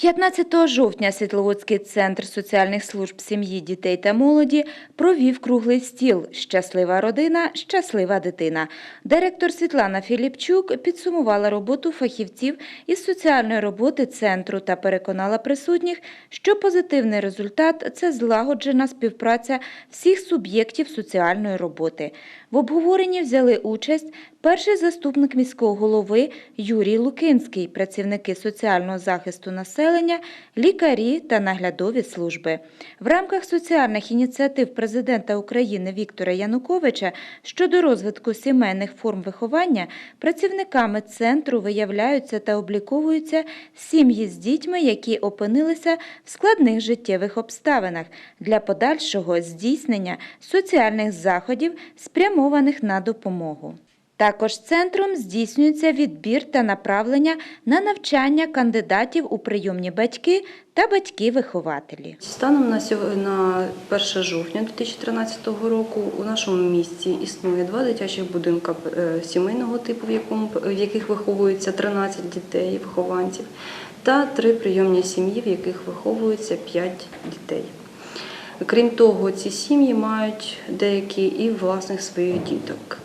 15 жовтня Світловодський центр соціальних служб сім'ї, дітей та молоді провів круглий стіл Щаслива родина, щаслива дитина. Директор Світлана Філіпчук підсумувала роботу фахівців із соціальної роботи центру та переконала присутніх, що позитивний результат це злагоджена співпраця всіх суб'єктів соціальної роботи. В обговоренні взяли участь перший заступник міського голови Юрій Лукинський, працівники соціального захисту населення, лікарі та наглядові служби. В рамках соціальних ініціатив президента України Віктора Януковича щодо розвитку сімейних форм виховання працівниками центру виявляються та обліковуються сім'ї з дітьми, які опинилися в складних життєвих обставинах для подальшого здійснення соціальних заходів, спрямованих на допомогу. Також центром здійснюється відбір та направлення на навчання кандидатів у прийомні батьки та батьки-вихователі. Станом на на 1 жовтня 2013 року у нашому місті існує два дитячих будинка е, сімейного типу, в, яких виховується 13 дітей, вихованців, та три прийомні сім'ї, в яких виховується 5 дітей. Крім того, ці сім'ї мають деякі і власних своїх діток.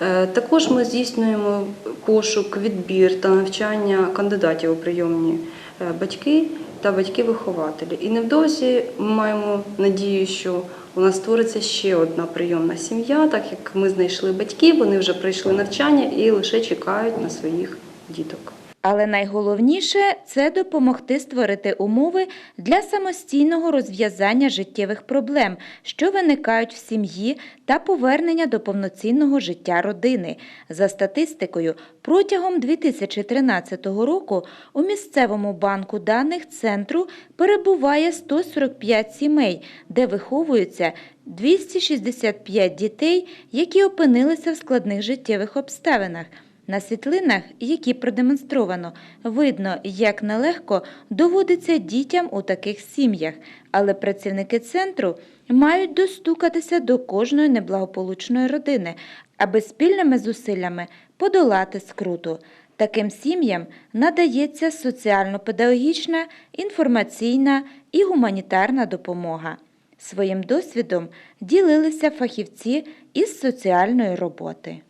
Е, Також ми здійснюємо пошук, відбір та навчання кандидатів у прийомні е, батьки та батьки-вихователі. І невдовзі ми маємо надію, що у нас створиться ще одна прийомна сім'я, так як ми знайшли батьків, вони вже пройшли навчання і лише чекають на своїх діток. Але найголовніше це допомогти створити умови для самостійного розв'язання життєвих проблем, що виникають в сім'ї, та повернення до повноцінного життя родини. За статистикою, протягом 2013 року у місцевому банку даних центру перебуває 145 сімей, де виховуються 265 дітей, які опинилися в складних життєвих обставинах. На світлинах, які продемонстровано, видно, як нелегко доводиться дітям у таких сім'ях, але працівники центру мають достукатися до кожної неблагополучної родини, аби спільними зусиллями подолати скруту. Таким сім'ям надається соціально-педагогічна, інформаційна і гуманітарна допомога. Своїм досвідом ділилися фахівці із соціальної роботи.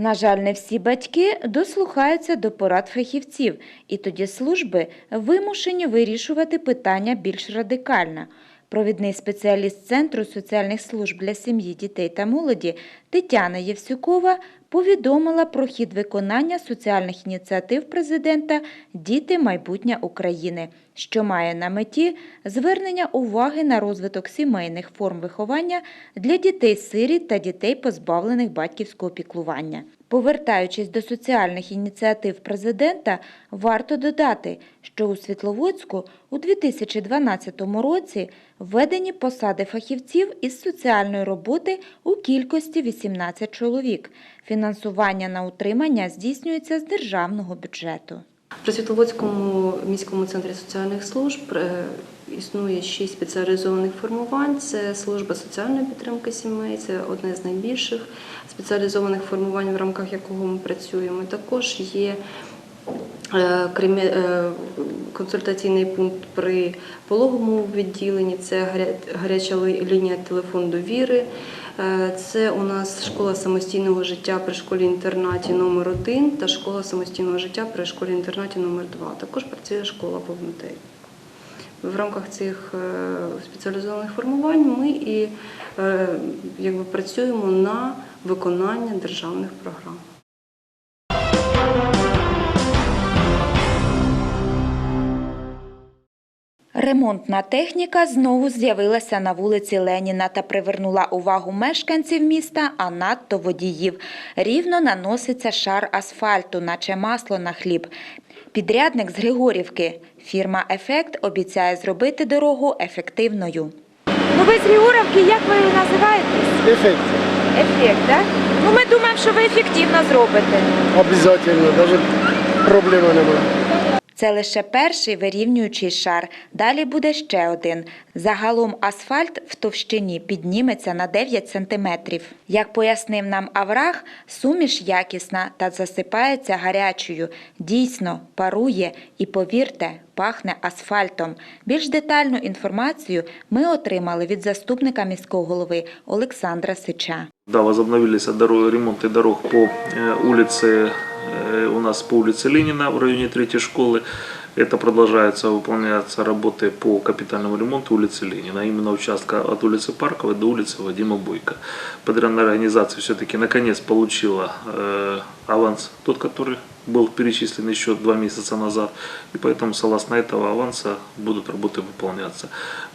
На жаль, не всі батьки дослухаються до порад фахівців, і тоді служби вимушені вирішувати питання більш радикально. Провідний спеціаліст Центру соціальних служб для сім'ї, дітей та молоді Тетяна Євсюкова повідомила про хід виконання соціальних ініціатив президента Діти майбутнє України, що має на меті звернення уваги на розвиток сімейних форм виховання для дітей-сиріт та дітей, позбавлених батьківського піклування. Повертаючись до соціальних ініціатив президента, варто додати, що у Світловодську у 2012 році введені посади фахівців із соціальної роботи у кількості 18 чоловік. Фінансування на утримання здійснюється з державного бюджету. При Світловодському міському центрі соціальних служб е, існує шість спеціалізованих формувань. Це служба соціальної підтримки сімей, це одне з найбільших спеціалізованих формувань, в рамках якого ми працюємо. Також є е, е, консультаційний пункт при пологовому відділенні, це гаряча лінія телефон довіри. Е, Це у нас школа самостійного життя при школі-інтернаті номер 1 та школа самостійного життя при школі-інтернаті номер 2 Також працює школа повнотель. В рамках цих е, спеціалізованих формувань ми і е, якби, працюємо на виконання державних програм. Ремонтна техніка знову з'явилася на вулиці Леніна та привернула увагу мешканців міста, а надто водіїв. Рівно наноситься шар асфальту, наче масло на хліб. Підрядник з Григорівки. Фірма Ефект обіцяє зробити дорогу ефективною. Ну ви з Григорівки, як ви називаєтесь? Эффект. Ефект, так? Ну ми думаємо, що ви ефективно зробите. Обязательно, даже проблемы не было. Це лише перший вирівнюючий шар. Далі буде ще один. Загалом асфальт в товщині підніметься на 9 сантиметрів. Як пояснив нам Аврах, суміш якісна та засипається гарячою. Дійсно, парує і, повірте, пахне асфальтом. Більш детальну інформацію ми отримали від заступника міського голови Олександра Сича. Да, возобновились дорог, ремонты дорог по э, улице, э, у нас по улице Ленина в районе третьей школы. Это продолжается выполняться работы по капитальному ремонту улицы Ленина, именно участка от улицы Парковой до улицы Вадима Бойко. Подрядная организация все-таки наконец получила э, аванс, тот, который был перечислен еще два месяца назад, и поэтому согласно этого аванса будут работы выполняться.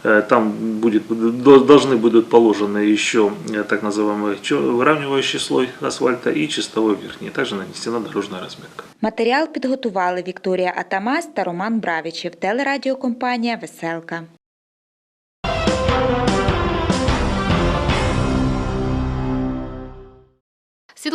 Э, Там будет, до- должны будут положены еще э, так называемый чё- выравнивающий слой асфальта и чистовой верхний. Также нанесена дорожная разметка. Матеріал підготували Вікторія Атамась та Роман Бравічев, телерадіокомпанія Веселка.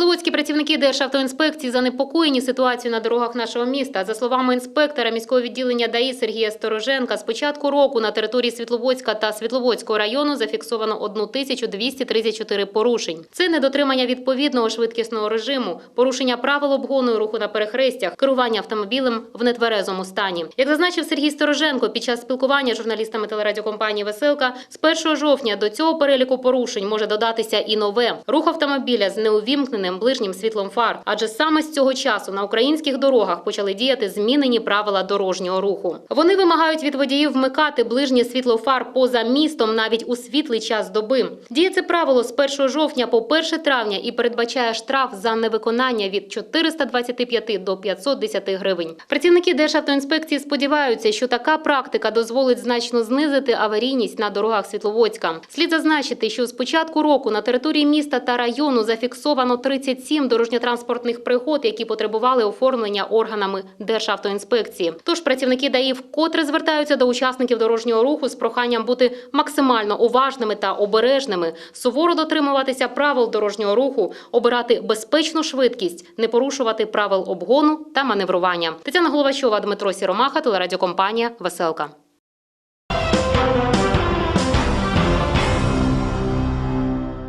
Світловодські працівники Державтоінспекції занепокоєні ситуацією на дорогах нашого міста. За словами інспектора міського відділення ДАІ Сергія Стороженка, з початку року на території Світловодська та Світловодського району зафіксовано 1234 порушень. Це недотримання відповідного швидкісного режиму, порушення правил обгону руху на перехрестях, керування автомобілем в нетверезому стані. Як зазначив Сергій Стороженко під час спілкування з журналістами телерадіокомпанії Веселка, з 1 жовтня до цього переліку порушень може додатися і нове рух автомобіля з неувімкненим ближнім світлом фар. Адже саме з цього часу на українських дорогах почали діяти змінені правила дорожнього руху. Вони вимагають від водіїв вмикати ближнє світло фар поза містом навіть у світлий час доби. Діє це правило з 1 жовтня по 1 травня і передбачає штраф за невиконання від 425 до 510 гривень. Працівники Державтоінспекції сподіваються, що така практика дозволить значно знизити аварійність на дорогах Світловодська. Слід зазначити, що з початку року на території міста та району зафіксовано 37 дорожньо-транспортних пригод, які потребували оформлення органами Державтоінспекції. Тож працівники ДАІ вкотре звертаються до учасників дорожнього руху з проханням бути максимально уважними та обережними, суворо дотримуватися правил дорожнього руху, обирати безпечну швидкість, не порушувати правил обгону та маневрування. Тетяна Головачова, Дмитро Сіромаха, телерадіокомпанія Веселка.